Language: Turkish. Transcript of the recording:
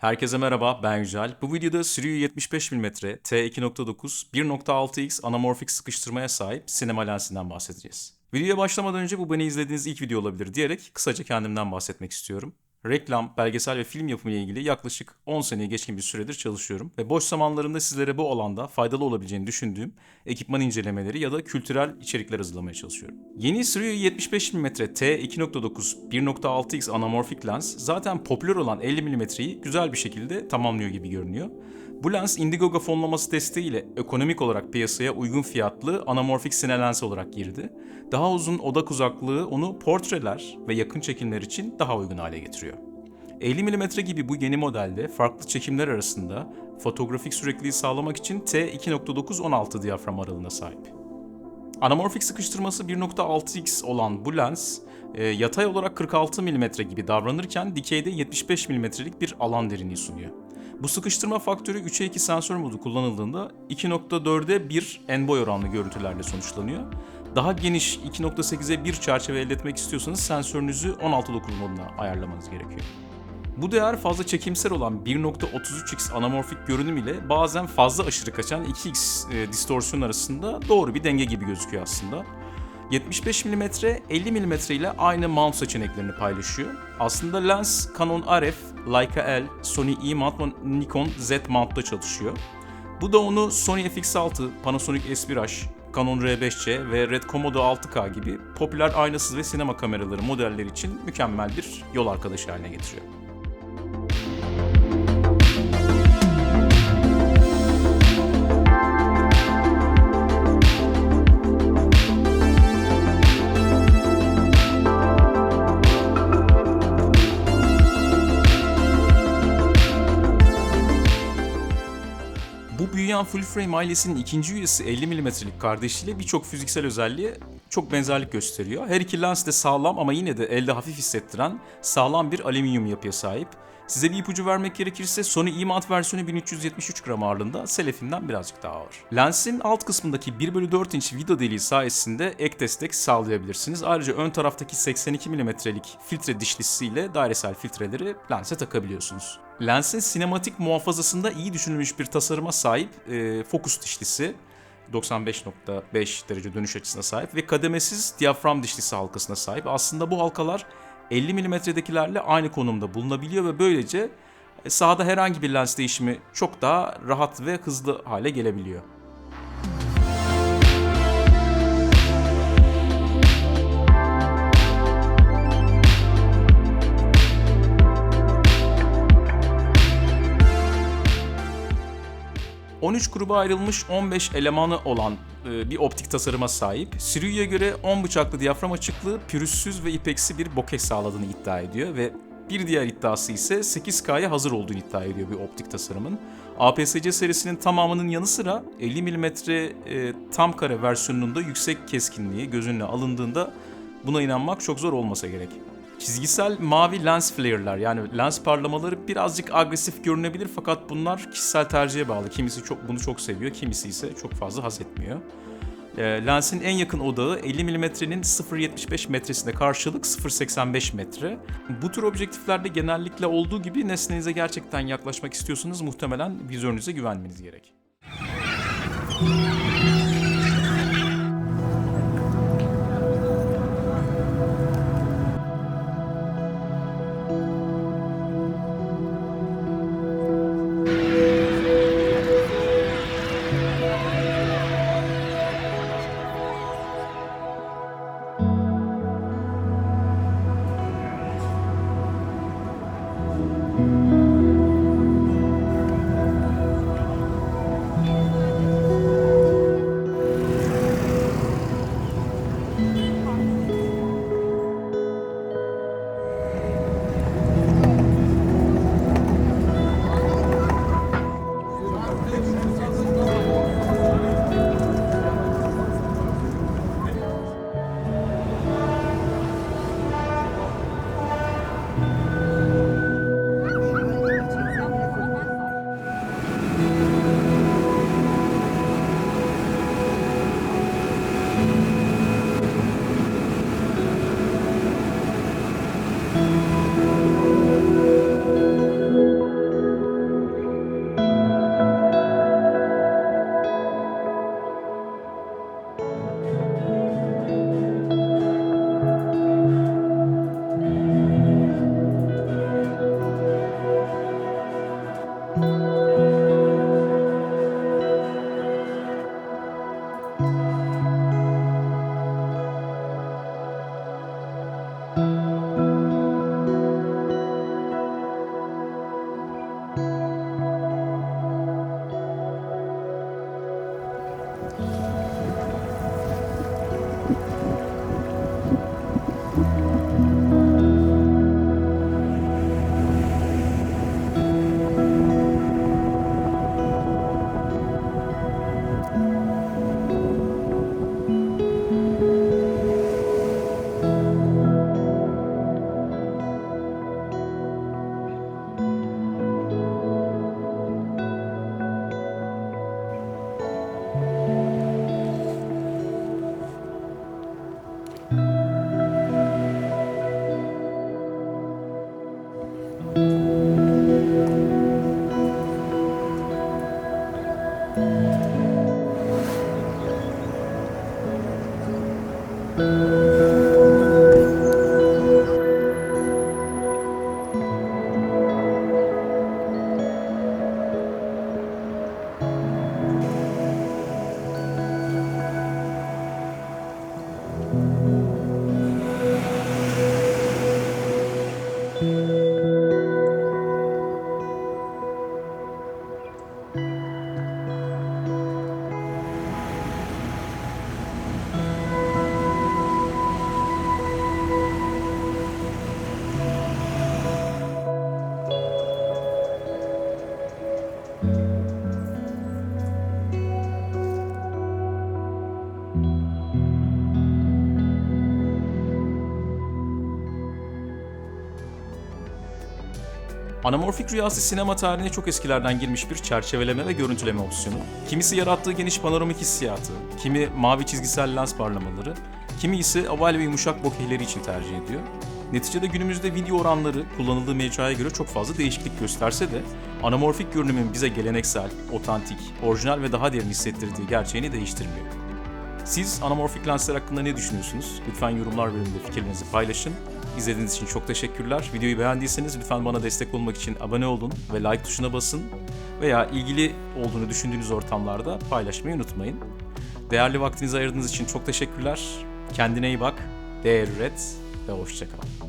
Herkese merhaba, ben Yücel. Bu videoda Sirius 75 mm t2.9 1.6x anamorfik sıkıştırmaya sahip sinema lensinden bahsedeceğiz. Videoya başlamadan önce bu beni izlediğiniz ilk video olabilir diyerek kısaca kendimden bahsetmek istiyorum. Reklam, belgesel ve film yapımı ile ilgili yaklaşık 10 seneye geçkin bir süredir çalışıyorum ve boş zamanlarımda sizlere bu alanda faydalı olabileceğini düşündüğüm ekipman incelemeleri ya da kültürel içerikler hazırlamaya çalışıyorum. Yeni Sirius 75 mm t2.9 1.6x anamorfik lens zaten popüler olan 50 mm'yi güzel bir şekilde tamamlıyor gibi görünüyor. Bu lens Indiegogo fonlaması desteğiyle ekonomik olarak piyasaya uygun fiyatlı anamorfik sine lens olarak girdi. Daha uzun odak uzaklığı onu portreler ve yakın çekimler için daha uygun hale getiriyor. 50 mm gibi bu yeni modelde farklı çekimler arasında fotoğrafik sürekliliği sağlamak için T2.9-16 diyafram aralığına sahip. Anamorfik sıkıştırması 1.6x olan bu lens e, yatay olarak 46 mm gibi davranırken dikeyde 75 mm'lik bir alan derinliği sunuyor. Bu sıkıştırma faktörü 3'e 2 sensör modu kullanıldığında 2.4'e 1 en boy oranlı görüntülerle sonuçlanıyor. Daha geniş 2.8'e 1 çerçeve elde etmek istiyorsanız sensörünüzü 16.9 moduna ayarlamanız gerekiyor. Bu değer fazla çekimsel olan 1.33x anamorfik görünüm ile bazen fazla aşırı kaçan 2x e, distorsiyon arasında doğru bir denge gibi gözüküyor aslında. 75 mm, 50 mm ile aynı mount seçeneklerini paylaşıyor. Aslında lens Canon RF, Leica L, Sony E mount ve Nikon Z mount'ta çalışıyor. Bu da onu Sony FX6, Panasonic S1H, Canon R5C ve Red Komodo 6K gibi popüler aynasız ve sinema kameraları modelleri için mükemmel bir yol arkadaşı haline getiriyor. Full frame ailesinin ikinci üyesi 50 mm'lik kardeşiyle birçok fiziksel özelliğe çok benzerlik gösteriyor. Her iki lens de sağlam ama yine de elde hafif hissettiren sağlam bir alüminyum yapıya sahip. Size bir ipucu vermek gerekirse Sony E-Mount versiyonu 1373 gram ağırlığında Selefinden birazcık daha ağır. Lensin alt kısmındaki 1 bölü 4 inç vida deliği sayesinde ek destek sağlayabilirsiniz. Ayrıca ön taraftaki 82 mm'lik filtre dişlisiyle dairesel filtreleri lense takabiliyorsunuz. Lensin sinematik muhafazasında iyi düşünülmüş bir tasarıma sahip e, fokus dişlisi. 95.5 derece dönüş açısına sahip ve kademesiz diyafram dişlisi halkasına sahip. Aslında bu halkalar 50 mm'dekilerle aynı konumda bulunabiliyor ve böylece e, sahada herhangi bir lens değişimi çok daha rahat ve hızlı hale gelebiliyor. ...13 gruba ayrılmış 15 elemanı olan e, bir optik tasarıma sahip. Sirius'a göre 10 bıçaklı diyafram açıklığı pürüzsüz ve ipeksi bir bokeh sağladığını iddia ediyor ve bir diğer iddiası ise 8K'ya hazır olduğunu iddia ediyor bir optik tasarımın. APS-C serisinin tamamının yanı sıra 50 mm e, tam kare versiyonunun da yüksek keskinliği göz önüne alındığında buna inanmak çok zor olmasa gerek. Çizgisel mavi lens flare'lar yani lens parlamaları birazcık agresif görünebilir fakat bunlar kişisel tercihe bağlı. Kimisi çok bunu çok seviyor, kimisi ise çok fazla haz etmiyor. E, lensin en yakın odağı 50 mm'nin 0.75 metresine karşılık 0.85 metre. Bu tür objektiflerde genellikle olduğu gibi nesnenize gerçekten yaklaşmak istiyorsanız muhtemelen vizörünüze güvenmeniz gerek. Anamorfik rüyası sinema tarihine çok eskilerden girmiş bir çerçeveleme ve görüntüleme opsiyonu. Kimisi yarattığı geniş panoramik hissiyatı, kimi mavi çizgisel lens parlamaları, kimi ise oval ve yumuşak bokehleri için tercih ediyor. Neticede günümüzde video oranları kullanıldığı mecraya göre çok fazla değişiklik gösterse de anamorfik görünümün bize geleneksel, otantik, orijinal ve daha derin hissettirdiği gerçeğini değiştirmiyor. Siz anamorfik lensler hakkında ne düşünüyorsunuz? Lütfen yorumlar bölümünde fikirlerinizi paylaşın. İzlediğiniz için çok teşekkürler. Videoyu beğendiyseniz lütfen bana destek olmak için abone olun ve like tuşuna basın. Veya ilgili olduğunu düşündüğünüz ortamlarda paylaşmayı unutmayın. Değerli vaktinizi ayırdığınız için çok teşekkürler. Kendine iyi bak, değer üret ve hoşçakal.